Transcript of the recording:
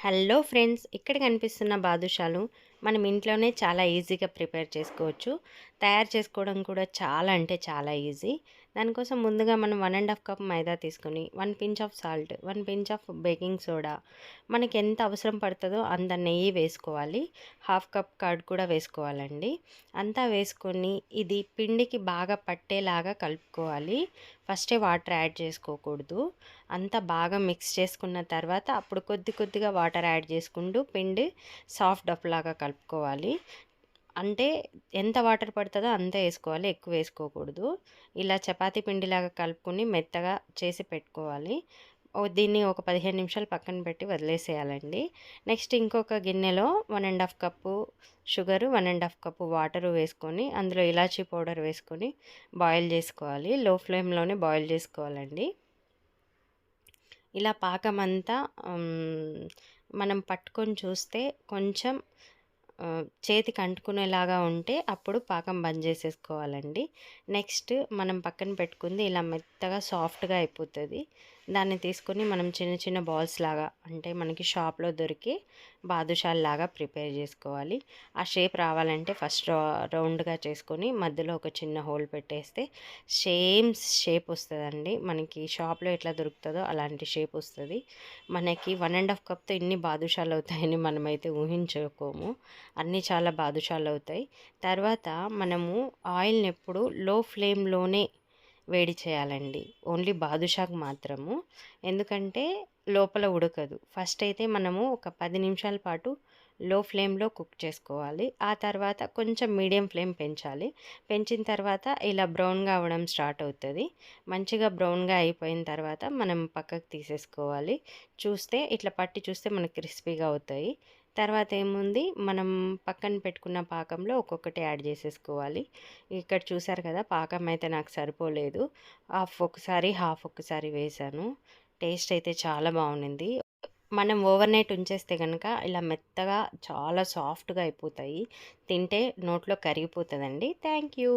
Hello friends ఇక్కడ కనిపిస్తున్న బాదుషాలు? మనం ఇంట్లోనే చాలా ఈజీగా ప్రిపేర్ చేసుకోవచ్చు. తయారు చేసుకోవడం కూడా చాలా అంటే చాలా ఈజీ. దానికోసం ముందుగా మనం one and half cup maida తీసుకొని one pinch of salt one pinch of baking soda మనకి ఎంత అవసరం పడుతుందో అంత నెయ్యి వేసుకోవాలి. హాఫ్ కప్ కర్డ్ కూడా వేసుకోవాలండి. అంతా వేసుకొని ఇది పిండికి బాగా పట్టేలాగా కలుపుకోవాలి. ఫస్టే వాటర్ యాడ్ చేసుకోకూడదు. అంతా బాగా మిక్స్ చేసుకున్న తర్వాత అప్పుడు కొద్ది కొద్దిగా వాటర్ యాడ్ చేసుకుంటూ పిండి సాఫ్ట్ డఫ్ లాగా కలుపుకోవాలి. అంటే ఎంత వాటర్ పడుతుందో అంత వేసుకోవాలి ఎక్కువ వేసుకోకూడదు. ఇలా చపాతీ పిండిలాగా కలుపుకొని మెత్తగా చేసి పెట్టుకోవాలి. ఓ దీన్ని ఒక పదిహేను నిమిషాలు పక్కన పెట్టి వదిలేసేయాలండి. నెక్స్ట్ ఇంకొక గిన్నెలో one and half cup sugar one and half cup water వేసుకొని అందులో ఇలాచీ పౌడర్ వేసుకొని బాయిల్ చేసుకోవాలి. లో ఫ్లేమ్లోనే బాయిల్ చేసుకోవాలండి. ఇలా పాకం అంతా మనం పట్టుకొని చూస్తే కొంచెం చేతికి అంటుకునేలాగా ఉంటే అప్పుడు పాకం బంద్ చేసేసుకోవాలండి. నెక్స్ట్ మనం పక్కన పెట్టుకుంది ఇలా మెత్తగా సాఫ్ట్గా అయిపోతుంది. దాన్ని తీసుకొని మనం చిన్న చిన్న బాల్స్ లాగా అంటే మనకి షాప్లో దొరికి బాదుషాల్ లాగా ప్రిపేర్ చేసుకోవాలి. ఆ షేప్ రావాలంటే ఫస్ట్ రౌండ్గా చేసుకొని మధ్యలో ఒక చిన్న హోల్ పెట్టేస్తే సేమ్ షేప్ వస్తుందండి. మనకి షాప్లో ఎట్లా దొరుకుతుందో అలాంటి షేప్ వస్తుంది. మనకి వన్ అండ్ హాఫ్ కప్తో ఇన్ని బాదుషాలు అవుతాయని మనమైతే ఊహించుకోము. అన్నీ చాలా బాదుషాలు అవుతాయి తర్వాత మనము ఆయిల్ని ఎప్పుడు లో ఫ్లేమ్లోనే వేడి చేయాలండి. ఓన్లీ బాదుషాకు మాత్రము. ఎందుకంటే లోపల ఉడకదు. ఫస్ట్ అయితే మనము ఒక పది నిమిషాల పాటు లో ఫ్లేమ్లో కుక్ చేసుకోవాలి. ఆ తర్వాత కొంచెం మీడియం ఫ్లేమ్ పెంచాలి. పెంచిన తర్వాత ఇలా బ్రౌన్గా అవ్వడం స్టార్ట్ అవుతుంది. మంచిగా బ్రౌన్గా అయిపోయిన తర్వాత మనం పక్కకు తీసేసుకోవాలి. చూస్తే ఇట్లా పట్టి చూస్తే మనకు క్రిస్పీగా అవుతాయి. తర్వాత ఏముంది? మనం పక్కన పెట్టుకున్న పాకంలో ఒక్కొక్కటి యాడ్ చేసేసుకోవాలి. ఇక్కడ చూసారు కదా పాకం అయితే నాకు సరిపోలేదు. హాఫ్ ఒకసారి హాఫ్ ఒకసారి వేసాను. టేస్ట్ అయితే చాలా బాగుంది మనం ఓవర్ నైట్ ఉంచేస్తే కనుక ఇలా మెత్తగా చాలా సాఫ్ట్గా అయిపోతాయి. తింటే నోట్లో కరిగిపోతుందండి. Thank you